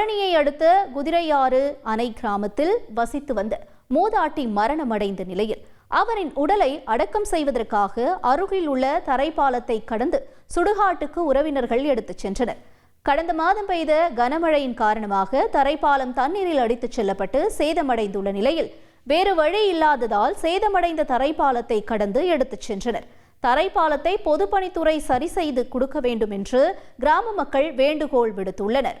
பழனியை அடுத்த குதிரையாறு அணை கிராமத்தில் வசித்து வந்த மூதாட்டி மரணமடைந்த நிலையில் அவரின் உடலை அடக்கம் செய்வதற்காக அருகில் உள்ள தரைப்பாலத்தை கடந்து சுடுகாட்டுக்கு உறவினர்கள் எடுத்துச் சென்றனர். கடந்த மாதம் பெய்த கனமழையின் காரணமாக தரைப்பாலம் தண்ணீரில் அடித்துச் செல்லப்பட்டு சேதமடைந்துள்ள நிலையில் வேறு வழி இல்லாததால் சேதமடைந்த தரைப்பாலத்தை கடந்து எடுத்துச் சென்றனர். தரைப்பாலத்தை பொதுப்பணித்துறை சரி செய்து கொடுக்க வேண்டும் என்று கிராம மக்கள் வேண்டுகோள் விடுத்துள்ளனர்.